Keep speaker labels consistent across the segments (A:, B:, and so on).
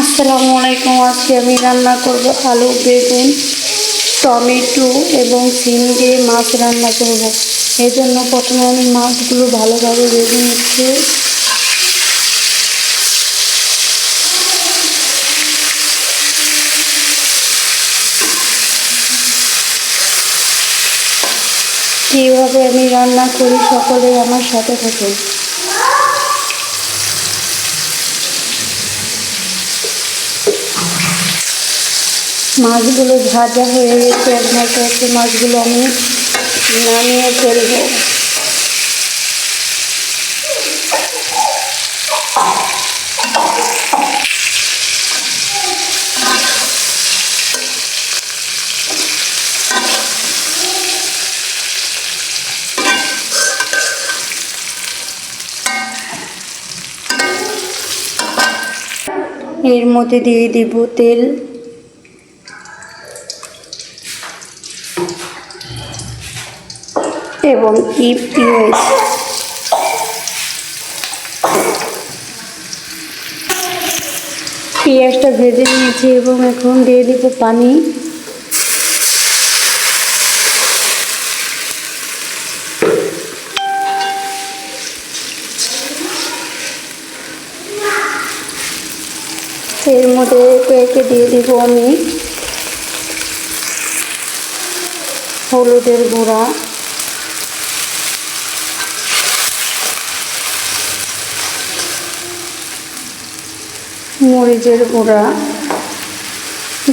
A: আসসালামু আলাইকুম, আজকে আমি রান্না করব আলু, বেগুন, টমেটো এবং সিম দিয়ে মাছ রান্না করব। এই জন্য প্রথমে আমি মাছগুলো ভালোভাবে বেগুন নিচ্ছি কীভাবে আমি রান্না করি সকলে আমার সাথে থাকুন। মাছগুলো ভাজা হয়ে গেছে এখন একে একে মাছগুলো আমি নামিয়ে ফেলব। এর মধ্যে দিয়ে দিব তেল। এবং ই পেঁয়াজ পেঁয়াজটা ভেজে নিয়েছি এবং এখন দিয়ে দিব পানি। এর মধ্যে পেঁয়াজে দিয়ে দিব আমি। হলুদের গুঁড়া। মরিচের গুঁড়া,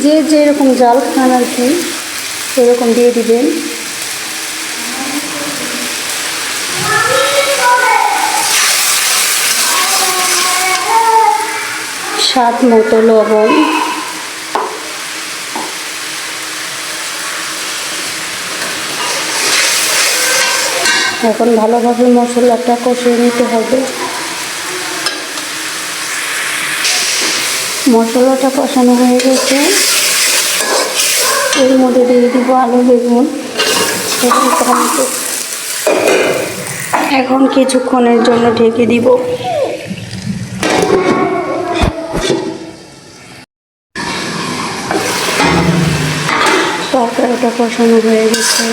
A: যে যেরকম জাল খান আর কি, সেরকম দিয়ে দিবেন। স্বাদ মতো লবণ। এখন ভালোভাবে মশলাটা কষিয়ে নিতে হবে। মশলাটা কষানো হয়ে গেছে। এর মধ্যে দিয়ে দিব আলু, বেগুন। এখন কিছুক্ষণের জন্য ঢেকে দিব। তরকারিটা কষানো হয়ে গেছে।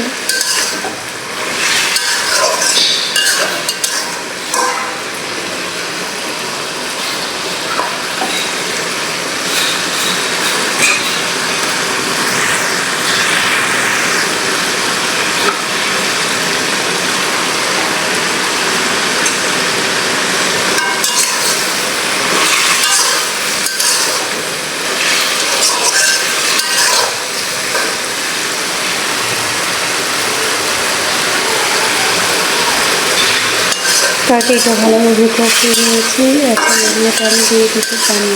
A: তরকারিটা ভালোভাবে কষিয়ে নিয়েছি এখন মধ্যে আমি দিয়ে দিতে পানি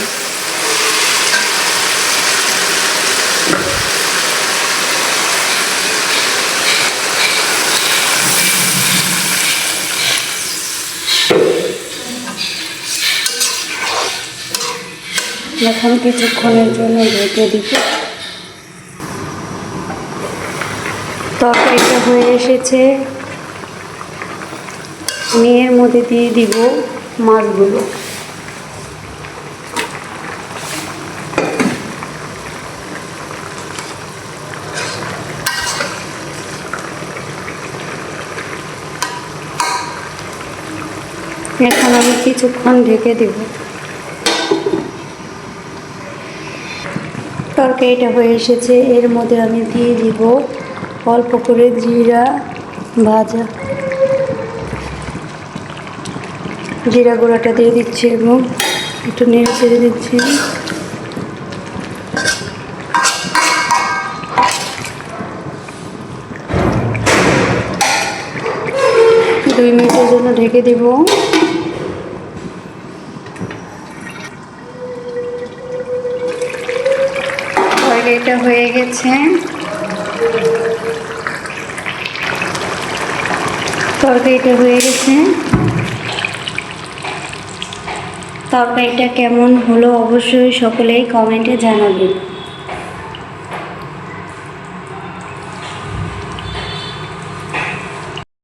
A: এখন কিছুক্ষণের জন্য ঢেকে দিব তরকারিটা হয়ে এসেছে। আমি এর মধ্যে দিয়ে দিব মাছগুলো। এখন আমি কিছুক্ষণ ঢেকে দেব। তরকারিটা হয়ে এসেছে, এর মধ্যে আমি দিয়ে দিব অল্প করে জিরা ভাজা। জিরা গুঁড়াটা দিয়ে দিচ্ছি এবং একটু নেড়ে ছেড়ে দিচ্ছি। দুই মিনিটের জন্য ঢেকে দেব। তরকারিটা হয়ে গেছে। তরকারিটা হয়ে গেছে। তরকারিটা কেমন হলো অবশ্যই সকলেই কমেন্টে জানাবেন।